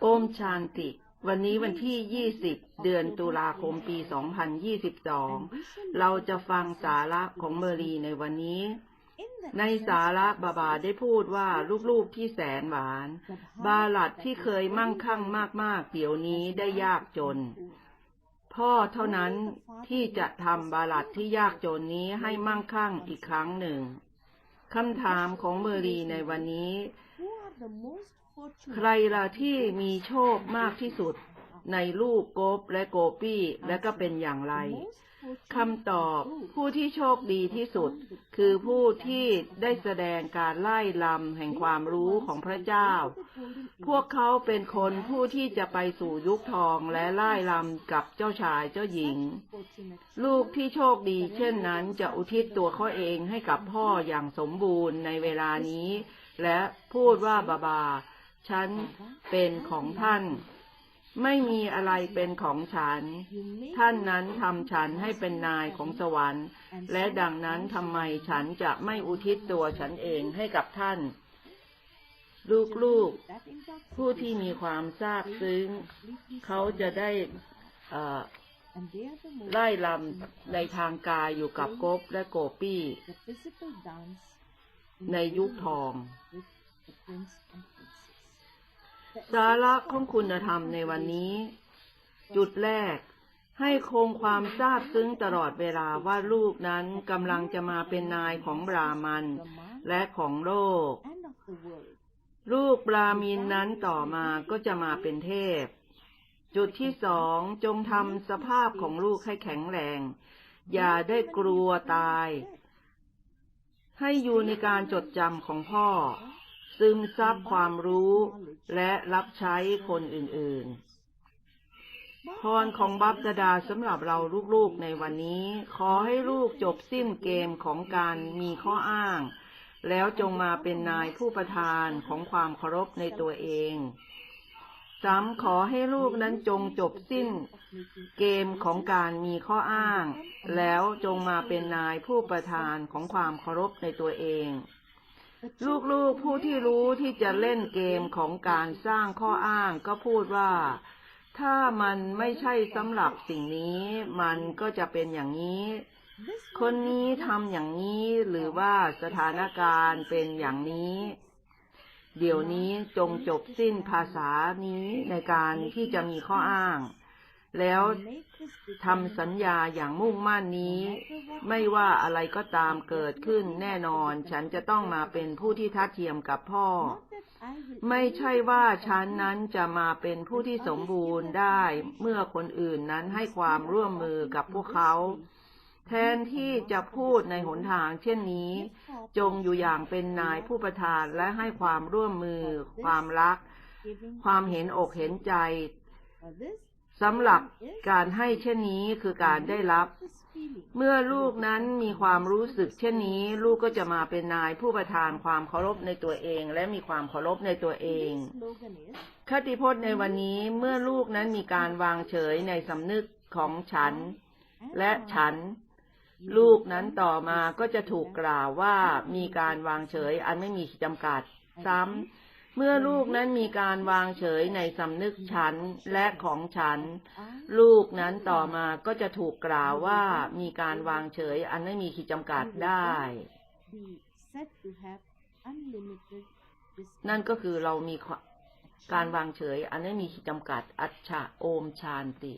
โอมชานติ วันนี้วันที่ 20 เดือนตุลาคมปี 2022 เราจะฟังสาระของเมอรีในวันนี้ ในสาระบาบาได้พูดว่าลูกๆที่แสนหวาน บาลัดที่เคยมั่งคั่งมากๆเดี๋ยวนี้ได้ยากจน พ่อเท่านั้นที่จะทำบาลัดที่ยากจนนี้ให้มั่งคั่งอีกครั้งหนึ่งคำถามของเมอรีในวันนี้ ใครล่ะที่มีโชคมากที่สุดในลูกโกบและโกปี้และก็เป็นอย่างไรคำตอบผู้ที่โชคดีที่สุด คือผู้ที่ได้แสดงการไล่ลำแห่งความรู้ของพระเจ้า พวกเขาเป็นคนผู้ที่จะไปสู่ยุคทองและไล่ลำกับเจ้าชายเจ้าหญิง ลูกที่โชคดีเช่นนั้นจะอุทิศตัวเขาเองให้กับพ่ออย่างสมบูรณ์ในเวลานี้ และพูดว่าบาบา ฉันเป็นของท่าน ไม่มีอะไรเป็นของฉัน ท่านนั้นทำฉันให้เป็นนายของสวรรค์ และดังนั้นทำไมฉันจะไม่อุทิศตัวฉันเองให้กับท่าน ลูกๆ ผู้ที่มีความซาบซึ้ง เขาจะได้ไล่ลำในทางกายอยู่กับกบและโกปี้ ในยุคทอง สาระของคุณธรรมในวันนี้ จุดแรก ให้คงความซาบซึ้งตลอดเวลาว่าลูกนั้นกำลังจะมาเป็นนายของบรามันและของโลก ลูกบรามินนั้นต่อมาก็จะมาเป็นเทพ จุดที่สองจงทำสภาพของลูกให้แข็งแรง อย่าได้กลัวตาย ให้อยู่ในการจดจำของพ่อ ซึมซับความรู้และรับใช้คนอื่นๆ พรของบัพดาดาสำหรับเราลูกๆในวันนี้ ขอให้ลูกจบสิ้นเกมของการมีข้ออ้าง แล้วจงมาเป็นนายผู้ประธานของความเคารพในตัวเองสามขอให้ลูกนั้นจงจบสิ้นเกมของการมีข้ออ้าง แล้วจงมาเป็นนายผู้ประธานของความเคารพในตัวเอง ลูกๆผู้ที่รู้ที่จะเล่นเกมของการสร้างข้ออ้างก็พูดว่า ถ้ามันไม่ใช่สำหรับสิ่งนี้ มันก็จะเป็นอย่างนี้ คนนี้ทำอย่างนี้หรือว่าสถานการณ์เป็นอย่างนี้ เดี๋ยวนี้จงจบสิ้นภาษานี้ในการที่จะมีข้ออ้าง แล้วทำสัญญาอย่างมุ่งมั่นนี้ ไม่ว่าอะไรก็ตามเกิดขึ้นแน่นอน ฉันจะต้องมาเป็นผู้ที่ทัดเทียมกับพ่อ ไม่ใช่ว่าฉันนั้นจะมาเป็นผู้ที่สมบูรณ์ได้ เมื่อคนอื่นนั้นให้ความร่วมมือกับพวกเขา แทนที่จะพูดในหนทางเช่นนี้ จงอยู่อย่างเป็นนายผู้ประทานและให้ความร่วมมือ ความรัก ความเห็นอกเห็นใจ สำหรับการให้เช่นนี้คือการได้รับ เมื่อลูกนั้นมีความรู้สึกเช่นนี้ ลูกก็จะมาเป็นนายผู้ประทานความเคารพในตัวเอง และมีความเคารพในตัวเองคติพจน์ในวันนี้เมื่อลูกนั้นมีการวางเฉยในสำนึกของฉัน และฉัน ลูกนั้นต่อมาก็จะถูกกล่าวว่ามีการวางเฉยอันไม่มีจำกัดซ้ำ เมื่อลูกนั้นมีการวางเฉยในสำนึกฉันและของฉัน ลูกนั้นต่อมาก็จะถูกกล่าวว่ามีการวางเฉยอันไม่มีขีดจำกัดได้ นั่นก็คือเรามีการวางเฉยอันไม่มีขีดจำกัด อัจฉะโอมชานติ